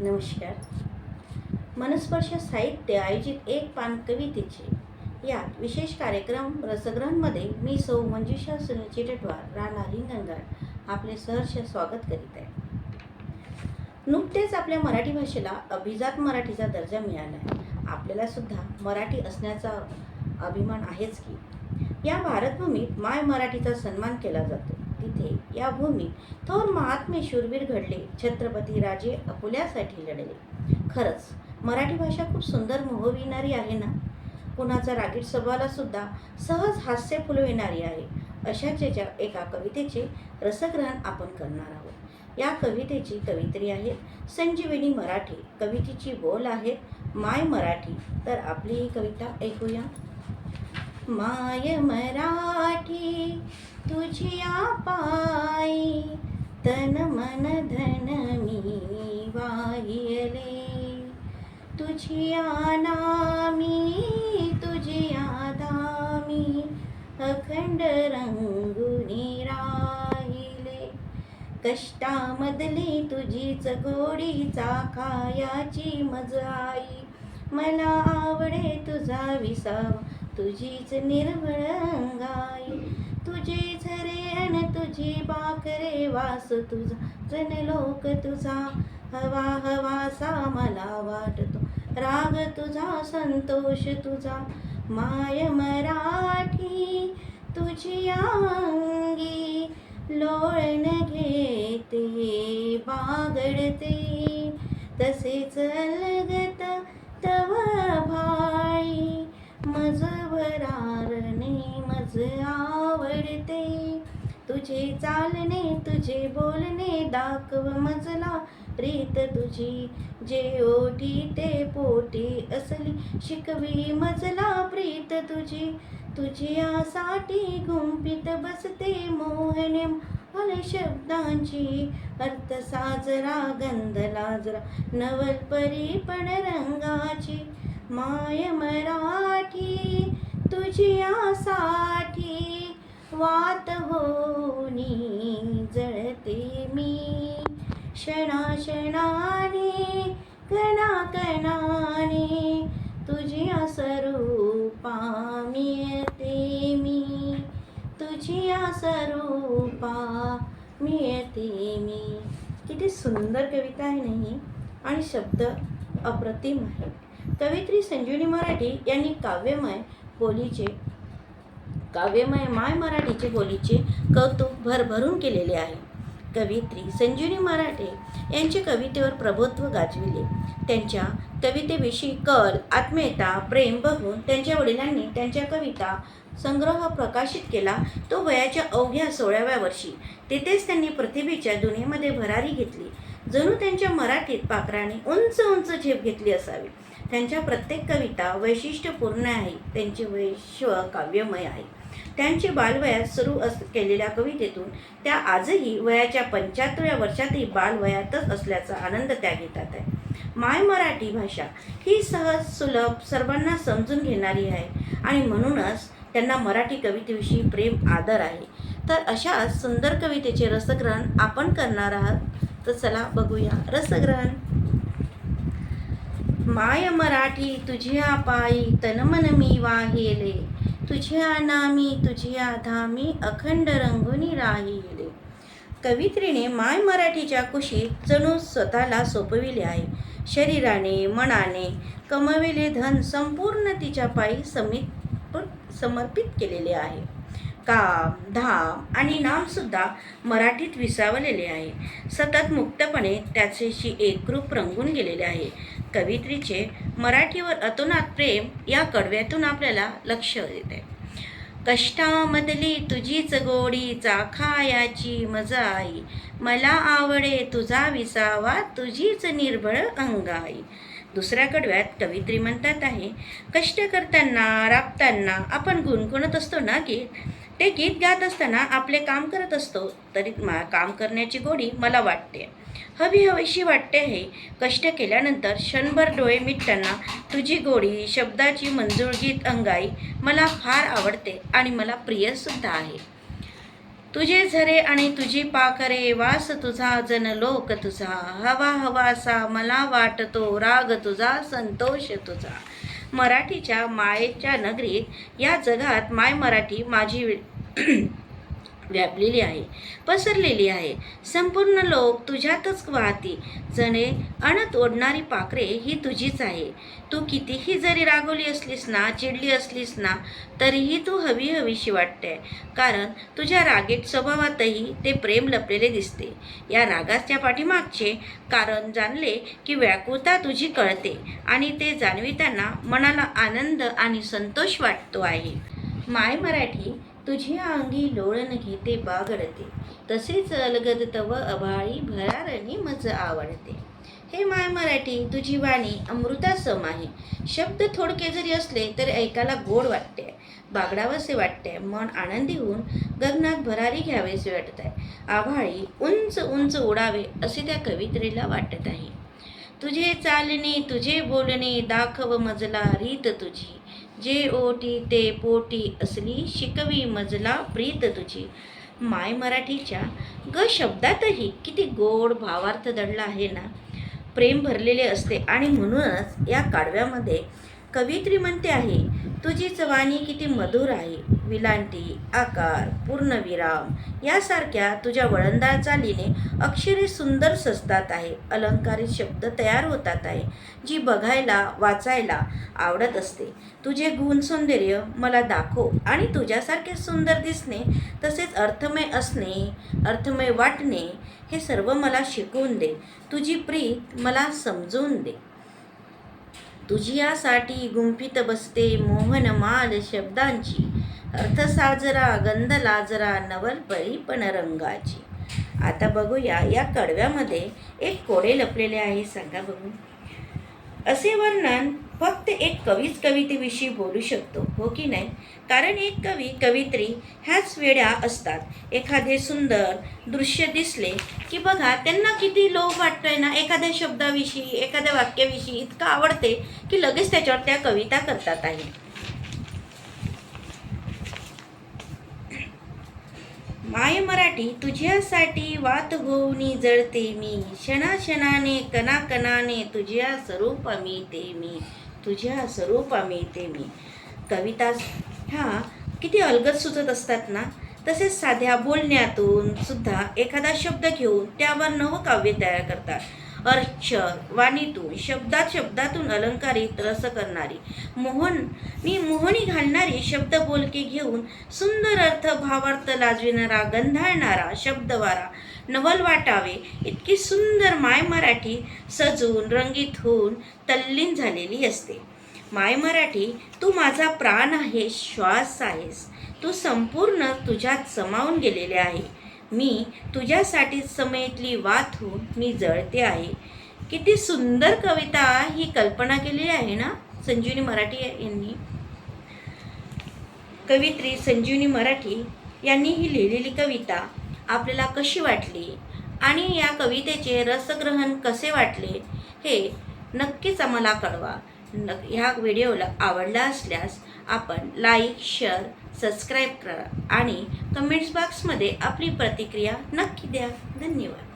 नमस्कार. मनस्पर्श साहित्य आयोजित एक पान कवितेचे यात विशेष कार्यक्रम रसग्रहणमध्ये मी सौ मंजुषा सुनील चिटटवार राणा हिंगणघाट आपले सहर्ष स्वागत करीत आहे. नुकतेच आपल्या मराठी भाषेला अभिजात मराठीचा दर्जा मिळाला आहे. आपल्याला सुद्धा मराठी असण्याचा अभिमान आहेच की. या भारतभूमीत माय मराठीचा सन्मान केला जातो. तिथे या भूमीत थोर महात्मे शूरवीर घडले. छत्रपती राजे अपुल्यासाठी लढले. खरंच मराठी भाषा खूप सुंदर मोहविणारी आहे ना? कुणाचा रागीट स्वभावाला सुद्धा सहज हास्य फुलविणारी आहे. अशाच ज्या एका कवितेचे रसग्रहण आपण करणार आहोत. या कवितेची कवित्री आहे संजीवनी मराठी. कवितेची बोल आहेत माय मराठी. तर आपली ही कविता ऐकूया. माय मराठी तुझिया पायी तन मन धन मी वाहिले तुझिया नामी तुझिया दामी अखंड रंगुनी राहिले. कष्टामधली तुझीच गोडीचा खायाची मजाई मला आवडे तुझा विसावा तुझीच निर्मळ अंगाई तुझे झरे तुझी बाकरे वास तुझा जन लोक तुझा हवा हवासा मला वाटतो. राग तुझा संतोष तुझा माय मराठी तुझी अंगी लोळण घेते बागडते तसेच आवडते तुझे चालणे तुझे बोलणे दाखव मजला प्रीत तुझी. जे ओठी ते पोटी असली शिकवी मजला प्रीत तुझी. तुझ्यासाठी गुंपित बसते मोहने हल शब्दांची अर्थ साजरा गंध लाजरा नवल परी पण रंगाची. माय मराठी तुझ्यासाठी वात होनी जळते मी. क्षणाक्षणाने कणाकणाने तुझ्या स्वरूपा मिळते मी. तुझ्या स्वरूपा मिळते मी. किती सुंदर कविता आहे नाही आणि शब्द अप्रतिम आहे. कवित्री संजीवनी मराठी यांनी काव्यमय बोलीचे काव्यमय माय मराठीचे बोलीचे कौतुक भरभरून केलेले आहे. कवित्री संजीवनी मराठे यांचे कवितेवर प्रभुत्व गाजविले. त्यांच्या कवितेविषयी कल आत्मीयता प्रेम बघून त्यांच्या वडिलांनी त्यांच्या कविता संग्रह प्रकाशित केला. तो वयाच्या अवघ्या सोळाव्या वर्षी. तिथेच त्यांनी प्रतिभेच्या दुनियेमध्ये भरारी घेतली. जणू त्यांच्या मराठीत पाखराने उंच उंच झेप घेतली असावी. त्यांच्या प्रत्येक कविता वैशिष्ट्यपूर्ण आहे. त्यांचे वैश्व काव्यमय आहे. त्यांचे बालवयात सुरू अस केलेल्या कवितेतून त्या आजही वयाच्या पंच्याहत्तराव्या वर्षातही बालवयातच असल्याचा आनंद त्या घेतात आहे. माय मराठी भाषा ही सहज सुलभ सर्वांना समजून घेणारी आहे आणि म्हणूनच त्यांना मराठी कवितेविषयी प्रेम आदर आहे. तर अशा सुंदर कवितेचे रसग्रहण आपण करणार आहात. तर चला बघूया. रसग्रहण. माय मराठी तुझ्या पायी तनमन मी वाहिले. तुझ्या नामी तुझ्या धामी अखंड रंगुनी राहिले. कवित्रीने माय मराठीच्या कुशीत जणू स्वतःला सोपविले आहे. शरीराने मनाने कमविले धन संपूर्ण तिच्या पायी समित समर्पित केलेले आहे. काम धाम आणि नामसुद्धा मराठीत विसावलेले आहे. सतत मुक्तपणे त्याचेशी एकरूप रंगून गेलेले आहे. कवित्रीचे मराठीवर अतोनात प्रेम या कडव्यातून आपल्याला लक्ष येते कष्टामधली तुझीच गोडी चाखायाची मजा आई मला आवडे तुझा विसावा तुझीच निर्भळ अंगाई. दुसऱ्या कडव्यात कवित्री म्हणतात आहे कष्ट करताना राबताना आपण गुणगुणत असतो ना गीत ते गीत गात असताना आपले काम करत असतो तरी मा काम करण्याची गोडी मला वाटते. हवी हवीशी वाटते आहे कष्ट केल्यानंतर क्षणभर डोळे मिटताना तुझी गोडी शब्दाची मंजूळ गीत अंगाई मला फार आवडते आणि मला प्रियसुद्धा आहे. तुझे झरे आणि तुझी पाखरे वास तुझा जन लोक तुझा. हवा हवासा मला वाटतो राग तुझा संतोष तुझा. मराठीच्या मायेच्या नगरीत या जगात माय मराठी माझी व्यापलेली आहे पसरलेली आहे. संपूर्ण लोक तुझ्यातच वाहती जणे अणत ओढणारी पाखरे ही तुझीच आहे. तू कितीही जरी रागवली असलीस ना चिडली असलीस ना तरीही तू हवी हवीशी वाटते कारण तुझ्या रागेट स्वभावातही ते प्रेम लपलेले दिसते. या रागाच्या पाठीमागचे कारण जाणले की व्याकुळता तुझी कळते आणि ते जाणविताना मनाला आनंद आणि संतोष वाटतो आहे. माय मराठी तुझी अंगी लोळण घेते बागडते. तसेच अलगद तव अभाळी भरारणी मज आवडते. हे माय मराठी तुझी वाणी अमृतासम आहे शब्द थोडके जरी असले तरी ऐकायला गोड वाटते. बागडावसे वाटते. मन आनंदी होऊन गगनात भरारी घ्यावेसे वाटत आहे आभाळी उंच उंच उडावे असे त्या कवित्रीला वाटत आहे. तुझे चालणे तुझे बोलणे दाखव मजला रीत तुझी. जे ओटी ते पोटी असली शिकवी मजला प्रीत तुझी. माय मराठीच्या ग शब्दातही किती गोड भावार्थ दडला आहे ना. प्रेम भरलेले असते आणि म्हणूनच या काडव्यामध्ये कवित्री म्हणते आहे तुझी वाणी किती मधुर आहे. विलांटी आकार पूर्णविराम यासारख्या तुझ्या वळणदार चालीने अक्षरे सुंदर सजतात आहे अलंकारित शब्द तयार होतात आहे जी बघायला वाचायला आवडत असते. तुझे गुण सौंदर्य मला दाखव आणि तुझ्यासारखे सुंदर दिसणे तसेच अर्थमय असणे अर्थमय वाटणे हे सर्व मला शिकवून दे. तुझी प्रीत मला समजवून दे. तुझियासाठी गुंफित बसते मोहन माल शब्दांची. अर्थ साजरा गंध लाजरा नवल पण रंगाची आता बघूया या कडव्यामध्ये एक कोडे लपलेले आहे. सांगा बघू. असे वर्णन फक्त एक कवीच कवितेविषयी बोलू शकतो हो की नाही? कारण एक कवी कवित्री ह्याच वेड्या असतात. एखादे सुंदर दृश्य दिसले की बघा त्यांना किती लोभ वाटतोय ना? एखाद्या शब्दाविषयी एखाद्या वाक्याविषयी इतकं आवडते की लगेच त्याच्यावर त्या कविता करतात आहे माय मराठी तुझ्यासाठी वात होऊनी जळते मी. क्षणाक्षणाने कणाकणाने तुझ्या स्वरूप मी ते मी. तुझ्या स्वरूपा मिळते मी. कविता ह्या किती अलगद सुचत असतात ना? तसेच साध्या बोलण्यातून सुद्धा एखादा शब्द घेऊन त्यावर नवं काव्य तयार करतात. अक्षर वाणीतून शब्दात शब्दातून अलंकारित रस करणारी. मोहन मी मोहनी घालणारी शब्द बोलके घेऊन सुंदर अर्थ भावार्थ लाजविणारा गंधाळणारा शब्दवारा नवल वाटावे इतकी सुंदर माय मराठी सजून रंगीत होऊन तल्लीन झालेली असते. माय मराठी तू माझा प्राण आहेस श्वास आहेस. तू संपूर्ण तुझ्यात समावून गेलेले आहे. मी तुझ्यासाठी समेतली वात होऊन मी जळते आहे. किती सुंदर कविता ही कल्पना केलेली आहे ना? संजीवनी मराठी यांनी. कवित्री संजीवनी मराठी यांनी ही लिहिलेली कविता आपल्याला कशी वाटली? आणि या कवितेचे रसग्रहण कसे वाटले? हे नक्कीच आम्हाला कळवा. न ह्या व्हिडिओला आवडला असल्यास आपण लाईक शेअर सबस्क्राईब करा आणि कमेंट्स बॉक्समध्ये आपली प्रतिक्रिया नक्की द्या. धन्यवाद.